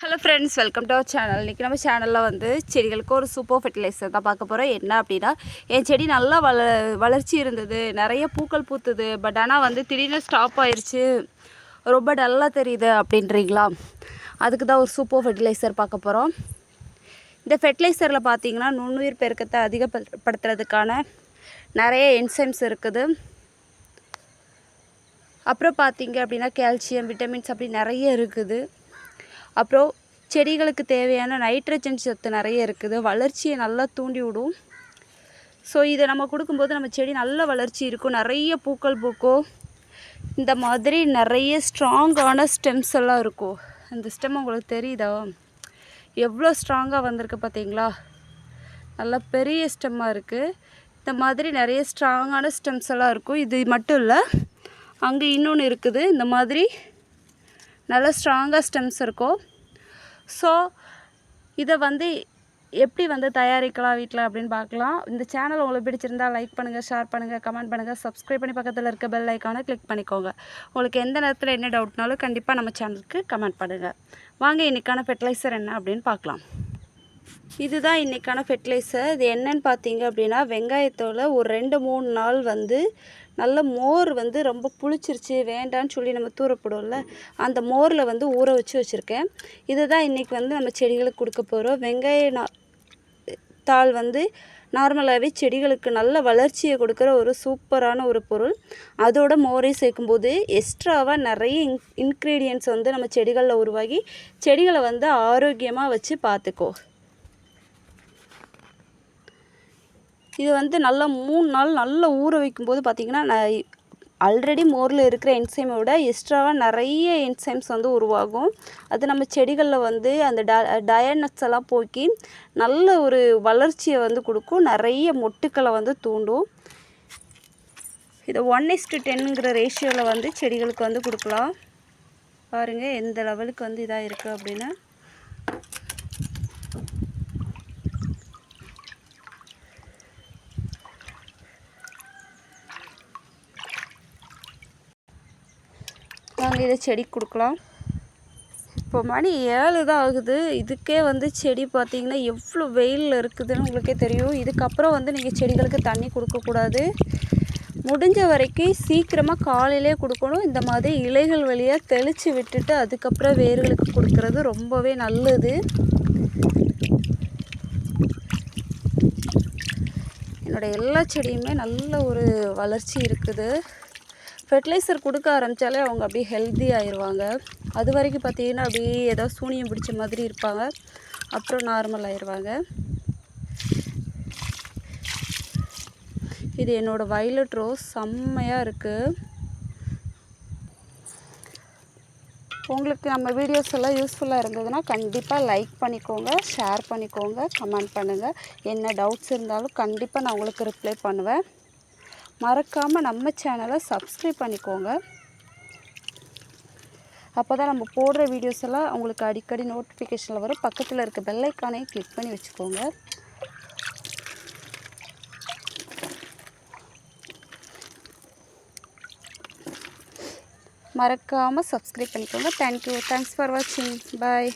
Hello friends welcome to our channel இன்றைக்கி நம்ம சேனலில் வந்து செடிகளுக்கு ஒரு சூப்பர் ஃபெர்டிலைசர் தான் பார்க்க போகிறோம் என்ன அப்படின்னா என் செடி நல்லா வள வளர்ச்சி இருந்தது நிறைய பூக்கள் பூத்துது பட் ஆனால் வந்து திடீர்னு ஸ்டாப் ஆயிடுச்சு ரொம்ப டல்லாக தெரியுது அப்படின்றீங்களா? அதுக்கு தான் ஒரு சூப்பர் ஃபெர்டிலைசர் பார்க்க போகிறோம் இந்த ஃபெர்டிலைசரில் பார்த்தீங்கன்னா நுண்ணுயிர் பெருக்கத்தை அதிகப்படுத்துறதுக்கான நிறைய என்சைம்ஸ் இருக்குது. அப்புறம் பார்த்தீங்க அப்படின்னா கால்சியம் விட்டமின்ஸ் அப்படி நிறைய இருக்குது. அப்புறம் செடிகளுக்கு தேவையான நைட்ரஜன் சத்து நிறைய இருக்குது. வளர்ச்சியை நல்லா தூண்டி விடும் ஸோ இதை நம்ம கொடுக்கும்போது நம்ம செடி நல்ல வளர்ச்சி இருக்கும். நிறைய பூக்கள் பூக்கும். இந்த மாதிரி நிறைய ஸ்ட்ராங்கான ஸ்டெம்ஸ் எல்லாம் இருக்கும். அந்த ஸ்டெம் உங்களுக்கு தெரியுதா? எவ்வளோ ஸ்ட்ராங்காக வந்திருக்கு பார்த்தீங்களா? நல்லா பெரிய ஸ்டெம்மாக இருக்குது இந்த மாதிரி நிறைய ஸ்ட்ராங்கான ஸ்டெம்ஸ் எல்லாம் இருக்கும். இது மட்டும் இல்லை அங்கே இன்னொன்று இருக்குது. இந்த மாதிரி நல்ல ஸ்ட்ராங்காக ஸ்டெம்ஸ் இருக்கும் ஸோ இதை வந்து எப்படி வந்து தயாரிக்கலாம் வீட்டில் அப்படின்னு பார்க்கலாம். இந்த சேனல் உங்களுக்கு பிடிச்சிருந்தா லைக் பண்ணுங்கள் ஷேர் பண்ணுங்கள் கமெண்ட் பண்ணுங்கள் சப்ஸ்கிரைப் பண்ணி பக்கத்தில் இருக்க பெல் ஐக்கானை கிளிக் பண்ணிக்கோங்க. உங்களுக்கு எந்த நேரத்தில் என்ன டவுட்னாலும் கண்டிப்பாக நம்ம சேனலுக்கு கமெண்ட் பண்ணுங்கள் வாங்க இன்றைக்கான ஃபெர்டிலைசர் என்ன அப்படின்னு பார்க்கலாம். இதுதான் இன்றைக்கான ஃபெர்டிலைசர் இது என்னன்னு பார்த்தீங்க அப்படின்னா வெங்காயத்தோட ஒரு ரெண்டு மூணு நாள் வந்து நல்ல மோர் வந்து ரொம்ப புளிச்சிருச்சு வேண்டான்னு சொல்லி நம்ம தூரப்படும்ல அந்த மோரில் வந்து ஊற வச்சு வச்சுருக்கேன். இதை தான் இன்றைக்கி வந்து நம்ம செடிகளுக்கு கொடுக்க போகிறோம் வெங்காய நா தாள் வந்து நார்மலாகவே செடிகளுக்கு நல்ல வளர்ச்சியை கொடுக்குற ஒரு சூப்பரான ஒரு பொருள். அதோட மோரை சேர்க்கும்போது எக்ஸ்ட்ராவாக நிறைய இன் இன்க்ரீடியன்ட்ஸ் வந்து நம்ம செடிகளில் உருவாகி செடிகளை வந்து ஆரோக்கியமாக வச்சு பார்த்துக்கோ. இது வந்து நல்லா மூணு நாள் நல்லா ஊற வைக்கும்போது பார்த்திங்கன்னா நான் ஆல்ரெடி மோரில் இருக்கிற என்சைமை விட எக்ஸ்ட்ராவாக நிறைய என்சைம்ஸ் வந்து உருவாகும். அது நம்ம செடிகளில் வந்து அந்த ட டயர்னஸ் எல்லாம் போக்கி நல்ல ஒரு வளர்ச்சியை வந்து கொடுக்கும். நிறைய மொட்டுக்களை வந்து தூண்டும். இதை ஒன் இஸ்டு டென்னுங்கிற ரேஷியோவில் வந்து செடிகளுக்கு வந்து கொடுக்கலாம். பாருங்கள் எந்த லெவலுக்கு வந்து இதாக இருக்குது அப்படின்னு. நாங்கள் இதை செடி கொடுக்கலாம். இப்போ மணி ஏழு தான் ஆகுது. இதுக்கே வந்து செடி பார்த்திங்கன்னா எவ்வளோ வெயிலில் இருக்குதுன்னு உங்களுக்கே தெரியும். இதுக்கப்புறம் வந்து நீங்கள் செடிகளுக்கு தண்ணி கொடுக்கக்கூடாது முடிஞ்ச வரைக்கும் சீக்கிரமாக காலையிலே கொடுக்கணும். இந்த மாதிரி இலைகள் வழியாக தெளித்து விட்டுட்டு அதுக்கப்புறம் வேர்களுக்கு கொடுக்கறது ரொம்பவே நல்லது. என்னோடய எல்லா செடியுமே நல்ல ஒரு வளர்ச்சி இருக்குது. ஃபெர்டிலைசர் கொடுக்க ஆரம்பித்தாலே அவங்க அப்படியே ஹெல்த்தி ஆயிடுவாங்க அது வரைக்கும் பார்த்தீங்கன்னா அப்படியே ஏதோ சூனியம் பிடிச்ச மாதிரி இருப்பாங்க. அப்புறம் நார்மல் ஆயிடுவாங்க இது என்னோடய வயலட் ரோஸ் செம்மையாக இருக்குது உங்களுக்கு நம்ம வீடியோஸ் எல்லாம் யூஸ்ஃபுல்லாக இருந்ததுன்னா கண்டிப்பாக லைக் பண்ணிக்கோங்க ஷேர் பண்ணிக்கோங்க கமெண்ட் பண்ணுங்கள் என்ன டவுட்ஸ் இருந்தாலும் கண்டிப்பாக நான் உங்களுக்கு ரிப்ளை பண்ணுவேன். மறக்காமல் நம்ம சேனலை சப்ஸ்கிரைப் பண்ணிக்கோங்க. அப்போ தான் நம்ம போடுற வீடியோஸ் எல்லாம் உங்களுக்கு அடிக்கடி நோட்டிஃபிகேஷனில் வரும். பக்கத்தில் இருக்க பெல்லைக்கானையும் கிளிக் பண்ணி வச்சுக்கோங்க. மறக்காமல் சப்ஸ்கிரைப் பண்ணிக்கோங்க. தேங்க்யூ தேங்க்ஸ் ஃபார் வாட்சிங் பாய்